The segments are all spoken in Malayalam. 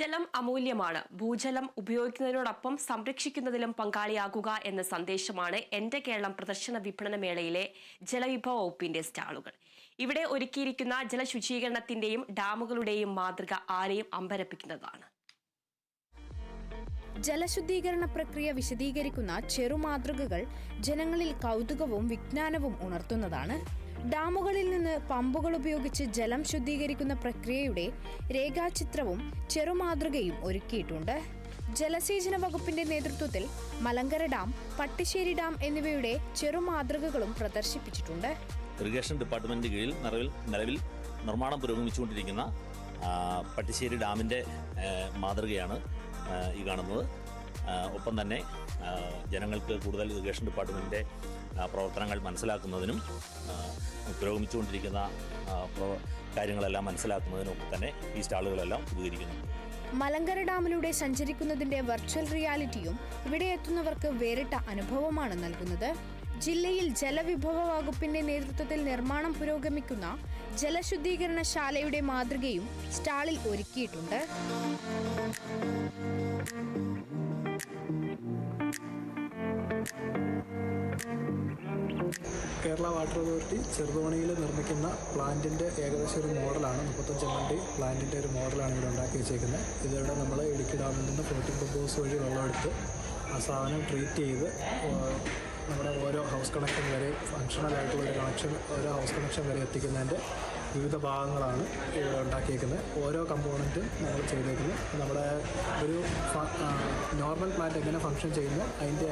ജലം അമൂല്യമാണ്. ഭൂജലം ഉപയോഗിക്കുന്നതിനോടൊപ്പം സംരക്ഷിക്കുന്നതിലും പങ്കാളിയാകുക എന്ന സന്ദേശമാണ് എന്റെ കേരളം പ്രദർശന വിപണന മേളയിലെ ജലവിഭവ വകുപ്പിന്റെ സ്റ്റാളുകൾ. ഇവിടെ ഒരുക്കിയിരിക്കുന്ന ജലശുചീകരണത്തിന്റെയും ഡാമുകളുടെയും മാതൃക ആരെയും അമ്പരപ്പിക്കുന്നതാണ്. ജലശുദ്ധീകരണ പ്രക്രിയ വിശദീകരിക്കുന്ന ചെറുമാതൃകകൾ ജനങ്ങളിൽ കൗതുകവും വിജ്ഞാനവും ഉണർത്തുന്നതാണ്. ഡാമുകളിൽ നിന്ന് പമ്പുകൾ ഉപയോഗിച്ച് ജലം ശുദ്ധീകരിക്കുന്ന പ്രക്രിയയുടെ രേഖാചിത്രവും ചെറുമാതൃകയും ഒരുക്കിയിട്ടുണ്ട്. ജലസേചന വകുപ്പിന്റെ നേതൃത്വത്തിൽ മലങ്കര ഡാം പട്ടിശ്ശേരി ഡാം എന്നിവയുടെ ചെറുമാതൃകകളും പ്രദർശിപ്പിച്ചിട്ടുണ്ട്. ഇറിഗേഷൻ ഡിപ്പാർട്ട്മെന്റ് കീഴിൽ നിലവിൽ നിർമ്മാണം പുരോഗമിച്ചുകൊണ്ടിരിക്കുന്ന പട്ടിശ്ശേരി ഡാമിന്റെ മാതൃകയാണ് ഈ കാണുന്നത്. ഒപ്പം തന്നെ ജനങ്ങൾക്ക് കൂടുതൽ ഇറിഗേഷൻ ഡിപ്പാർട്ട്മെന്റിന്റെ പ്രവർത്തനങ്ങൾ മനസ്സിലാക്കുന്നതിനും പുരോഗമിച്ചുകൊണ്ടിരിക്കുന്ന കാര്യങ്ങളെല്ലാം മനസ്സിലാക്കുന്നതിനും ഒക്കെ തന്നെ ഈ സ്റ്റാളുകളെല്ലാം ഉപകരിക്കുന്നു. മലങ്കര ഡാമിലൂടെ സഞ്ചരിക്കുന്നതിന്റെ വെർച്വൽ റിയാലിറ്റിയും ഇവിടെ എത്തുന്നവർക്ക് വേറിട്ട അനുഭവമാണ് നൽകുന്നത്. ജില്ലയിൽ ജലവിഭവ വകുപ്പിന്റെ നേതൃത്വത്തിൽ നിർമ്മാണം പുരോഗമിക്കുന്ന ജലശുദ്ധീകരണ ശാലയുടെ മാതൃകയും സ്റ്റാളിൽ ഒരുക്കിയിട്ടുണ്ട്. കേരള വാട്ടർ അതോറിറ്റി ചെറുതോണിയിൽ നിർമ്മിക്കുന്ന പ്ലാന്റിന്റെ ഏകദേശം ഒരു മോഡലാണ്. മുപ്പത്തഞ്ച് എം എൽ പ്ലാന്റിന്റെ ഒരു മോഡലാണ് ഇവിടെ ഉണ്ടാക്കി വെച്ചേക്കുന്നത്. ഇതിവിടെ നമ്മൾ ഇടുക്കി ഡാമിൽ നിന്ന് ഫ്ലോട്ടിംഗ് പമ്പോസ് വഴി വെള്ളമെടുത്ത് ആ സാധനം ട്രീറ്റ് ചെയ്ത് നമ്മുടെ ഓരോ ഹൗസ് കണക്ഷൻ വരെ ഫങ്ഷണൽ ആയിട്ടുള്ള ഒരു കണക്ഷൻ ഓരോ ഹൗസ് കണക്ഷൻ വരെ എത്തിക്കുന്നതിന്റെ വിവിധ ഭാഗങ്ങളാണ് ഇവിടെ ഉണ്ടാക്കിയേക്കുന്നത്. ഓരോ കമ്പോണന്റും നമ്മൾ ചെയ്തേക്കുന്നത് നമ്മുടെ ഒരു നോർമൽ പ്ലാന്റ് എങ്ങനെ ഫങ്ഷൻ ചെയ്യുന്നു അതിന്റെ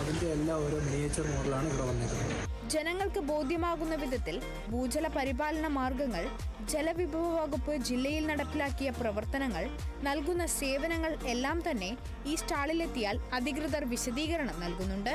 അതിന്റെ എല്ലാ ഓരോ മിനിയേച്ചർ മോഡലാണ് ഇവിടെ വന്നിരിക്കുന്നത്. ജനങ്ങൾക്ക് ബോധ്യമാകുന്ന വിധത്തിൽ ഭൂജല പരിപാലന മാർഗങ്ങൾ ജലവിഭവ വകുപ്പ് ജില്ലയിൽ നടപ്പിലാക്കിയ പ്രവർത്തനങ്ങൾ നൽകുന്ന സേവനങ്ങൾ എല്ലാം തന്നെ ഈ സ്റ്റാളിലെത്തിയാൽ അധികൃതർ വിശദീകരണം നൽകുന്നുണ്ട്.